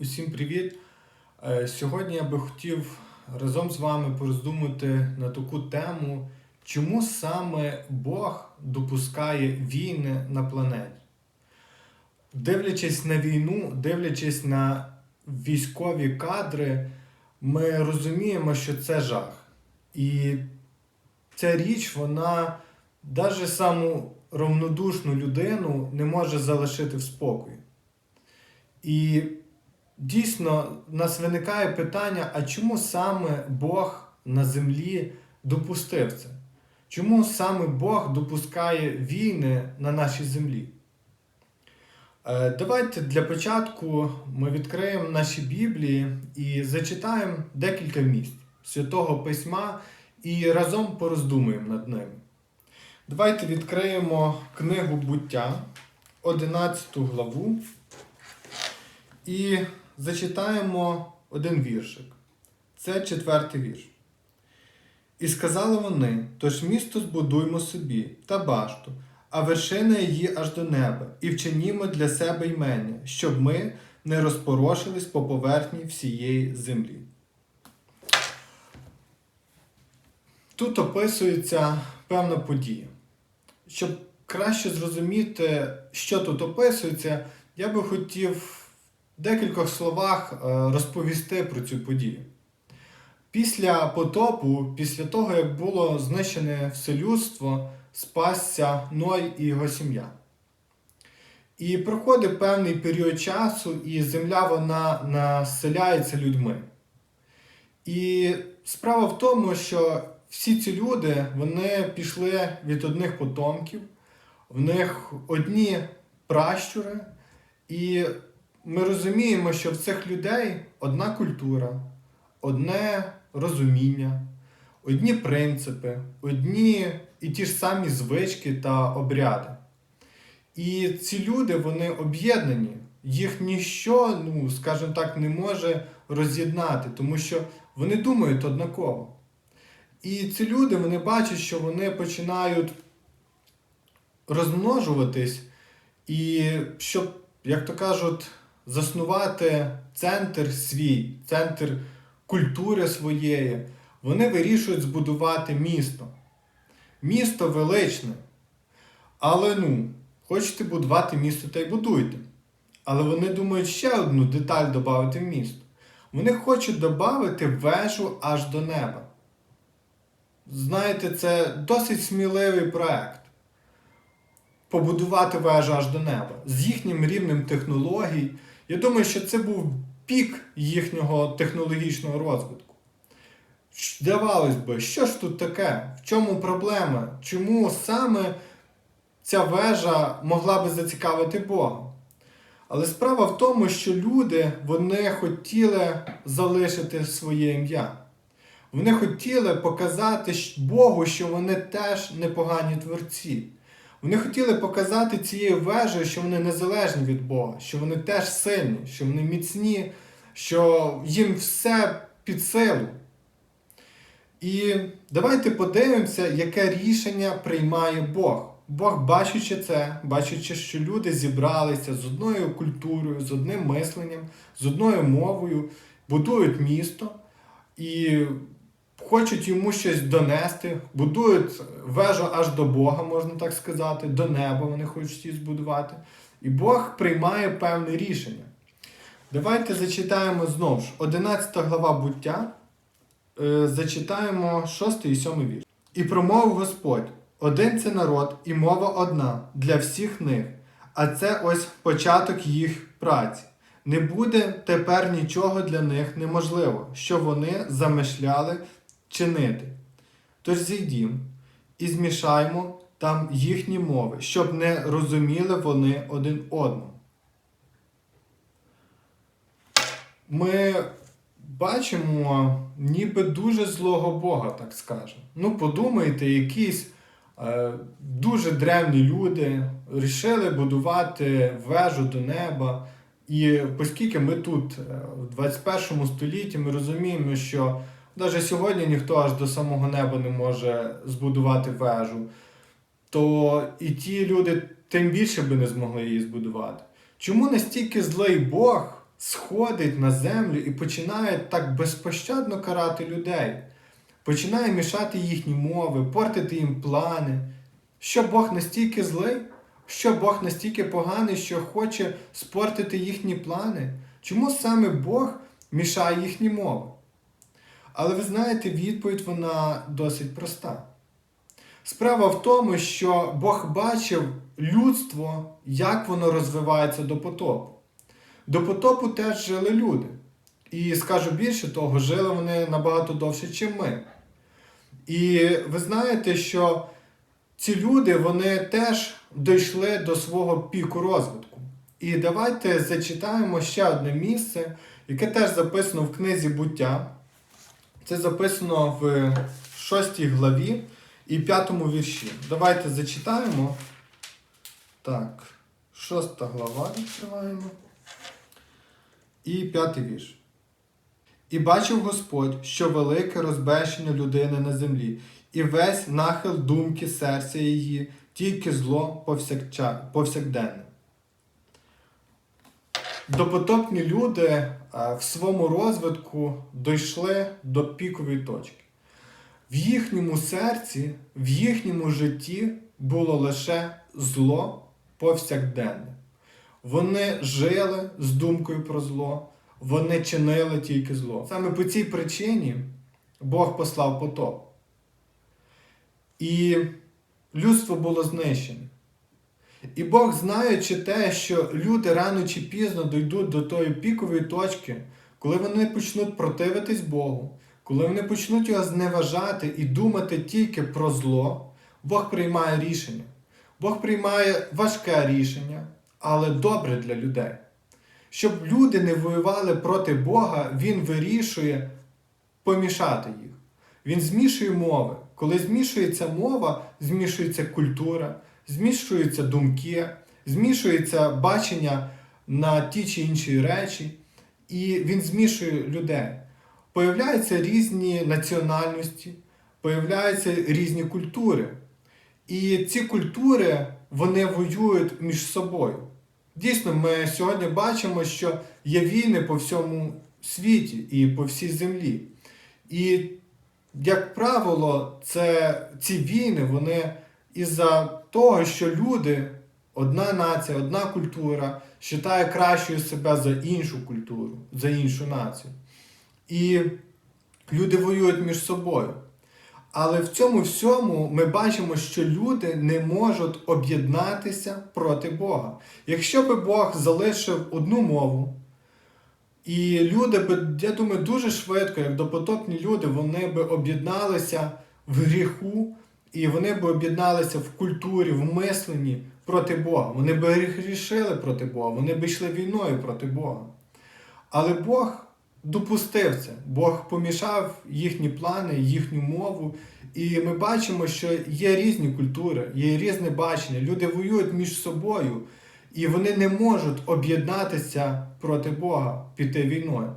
Усім привіт! Е, Сьогодні я би хотів разом з вами пороздумати на таку тему, чому саме Бог допускає війни на планеті. Дивлячись на війну, дивлячись на військові кадри, ми розуміємо, що це жах. І ця річ, вона навіть саму равнодушну людину не може залишити в спокої. І дійсно в нас виникає питання, а чому саме Бог на землі допустив це? Чому саме Бог допускає війни на нашій землі? Е, Давайте для початку ми відкриємо наші Біблії і зачитаємо декілька місць Святого Письма і разом пороздумуємо над ними. Давайте відкриємо книгу буття, 11 главу. І зачитаємо один віршик. Це четвертий вірш. І сказали вони: тож місто збудуймо собі та башту, а вершина її аж до неба, і вчинімо для себе ймення, щоб ми не розпорошились по поверхні всієї землі. Тут описується певна подія. Щоб краще зрозуміти, що тут описується, я би хотів декількох словах е, розповісти про цю подію. Після потопу, після того, як було знищене все людство, спасся Ной і його сім'я. І проходить певний період часу, і земля вона населяється людьми. І справа в тому, що всі ці люди вони пішли від одних потомків, в них одні пращури, і ми розуміємо, що в цих людей одна культура, одне розуміння, одні принципи, одні і ті ж самі звички та обряди. І ці люди вони об'єднані, їх ніщо, ну, скажімо так, не може роз'єднати, тому що вони думають однаково. І ці люди вони бачать, що вони починають розмножуватись, і щоб, як то кажуть, заснувати центр свій, центр культури своєї, вони вирішують збудувати місто. Місто величне. Але ну, хочете будувати місто, та й будуйте. Але вони думають ще одну деталь додати в місто. Вони хочуть додати вежу аж до неба. Знаєте, це досить сміливий проект. Побудувати вежу аж до неба з їхнім рівнем технологій. Я думаю, що це був пік їхнього технологічного розвитку. Здавалось би, що ж тут таке? В чому проблема? Чому саме ця вежа могла би зацікавити Бога? Але справа в тому, що люди вони хотіли залишити своє ім'я. Вони хотіли показати Богу, що вони теж непогані творці. Вони хотіли показати цією вежею, що вони незалежні від Бога, що вони теж сильні, що вони міцні, що їм все під силу. І давайте подивимося, яке рішення приймає Бог. Бог, бачучи це, бачучи, що люди зібралися з одною культурою, з одним мисленням, з одною мовою, будують місто і хочуть йому щось донести, будують вежу аж до Бога, можна так сказати, до неба вони хочуть її збудувати. І Бог приймає певне рішення. Давайте зачитаємо знову ж 11 глава буття. Е, Зачитаємо 6 і 7 вірш. І промовив Господь: один це народ, і мова одна для всіх них, а це ось початок їх праці. Не буде тепер нічого для них неможливо, що вони замишляли чинити. Тож зійдім і змішаймо там їхні мови, щоб не розуміли вони один одного. Ми бачимо ніби дуже злого Бога, так скажемо. Ну, подумайте, якісь е, дуже древні люди рішили будувати вежу до неба. І оскільки ми тут е, в 21 столітті ми розуміємо, що навіть сьогодні ніхто аж до самого неба не може збудувати вежу, то і ті люди тим більше би не змогли її збудувати. Чому настільки злий Бог сходить на землю і починає так безпощадно карати людей, починає мішати їхні мови, портити їм плани. Що Бог настільки злий, що Бог настільки поганий, що хоче спортити їхні плани? Чому саме Бог мішає їхні мови? Але ви знаєте, відповідь вона досить проста. Справа в тому, що Бог бачив людство, як воно розвивається до потопу. До потопу теж жили люди. І скажу більше того, жили вони набагато довше, ніж ми. І ви знаєте, що ці люди вони теж дійшли до свого піку розвитку. І давайте зачитаємо ще одне місце, яке теж записано в книзі буття. Це записано в 6 главі і 5 вірші. Давайте зачитаємо. Так, 6 глава відкриваємо. І 5 вірш. І бачив Господь, що велике розбещення людини на землі, і весь нахил думки серця її, тільки зло повсякденне. Допотопні люди в своєму розвитку дійшли до пікової точки. В їхньому серці, в їхньому житті було лише зло повсякденне. Вони жили з думкою про зло, вони чинили тільки зло. Саме по цій причині Бог послав потоп. І людство було знищене. І Бог, знаючи те, що люди рано чи пізно дійдуть до тої пікової точки, коли вони почнуть противитись Богу, коли вони почнуть його зневажати і думати тільки про зло, Бог приймає рішення. Бог приймає важке рішення, але добре для людей. Щоб люди не воювали проти Бога, Він вирішує помішати їх. Він змішує мови. Коли змішується мова, змішується культура, змішуються думки, змішується бачення на ті чи інші речі, і він змішує людей. Появляються різні національності, появляються різні культури. І ці культури вони воюють між собою. Дійсно, ми сьогодні бачимо, що є війни по всьому світі і по всій землі. І, як правило, це, ці війни, вони із-за того, що люди, одна нація, одна культура, вважає кращою себе за іншу культуру, за іншу націю. І люди воюють між собою. Але в цьому всьому ми бачимо, що люди не можуть об'єднатися проти Бога. Якщо би Бог залишив одну мову, і люди би, я думаю, дуже швидко, як допотопні люди, вони би об'єдналися в гріху, і вони б об'єдналися в культурі, в мисленні проти Бога. Вони б грішили проти Бога, вони б йшли війною проти Бога. Але Бог допустив це. Бог помішав їхні плани, їхню мову. І ми бачимо, що є різні культури, є різне бачення. Люди воюють між собою, і вони не можуть об'єднатися проти Бога, піти війною.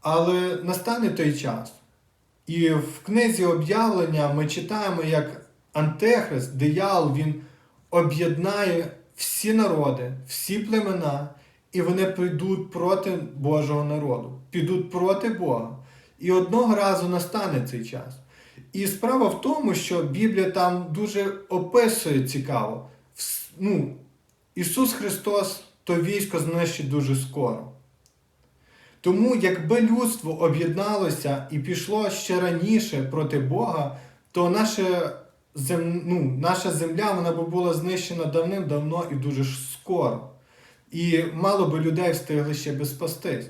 Але настане той час. І в книзі об'явлення ми читаємо, як Антихрист, диявол, він об'єднає всі народи, всі племена, і вони прийдуть проти Божого народу, підуть проти Бога. І одного разу настане цей час. І справа в тому, що Біблія там дуже описує цікаво. Ну, Ісус Христос то військо знищить дуже скоро. Тому, якби людство об'єдналося і пішло ще раніше проти Бога, то наша, зем... ну, наша земля вона би була знищена давним-давно і дуже ж скоро. І мало би людей встигли ще би спастись.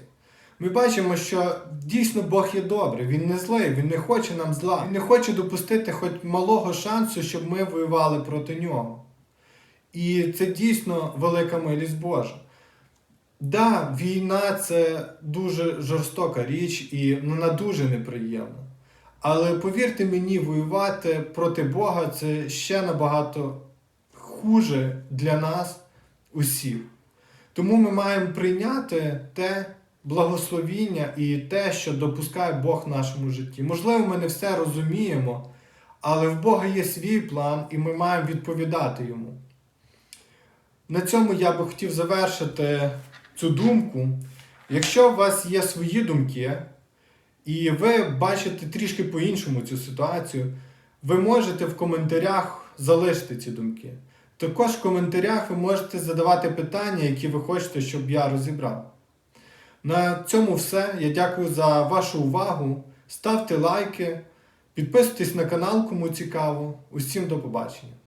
Ми бачимо, що дійсно Бог є добрий, Він не злий, Він не хоче нам зла. Він не хоче допустити хоч малого шансу, щоб ми воювали проти нього. І це дійсно велика милість Божа. Да, війна це дуже жорстока річ і вона дуже неприємна. Але повірте мені, воювати проти Бога це ще набагато хуже для нас усіх. Тому ми маємо прийняти те благословіння і те, що допускає Бог в нашому житті. Можливо, ми не все розуміємо, але в Бога є свій план, і ми маємо відповідати йому. На цьому я би хотів завершити цю думку. Якщо у вас є свої думки, і ви бачите трішки по-іншому цю ситуацію, ви можете в коментарях залишити ці думки. Також в коментарях ви можете задавати питання, які ви хочете, щоб я розібрав. На цьому все. Я дякую за вашу увагу. Ставте лайки, підписуйтесь на канал, кому цікаво. Усім до побачення.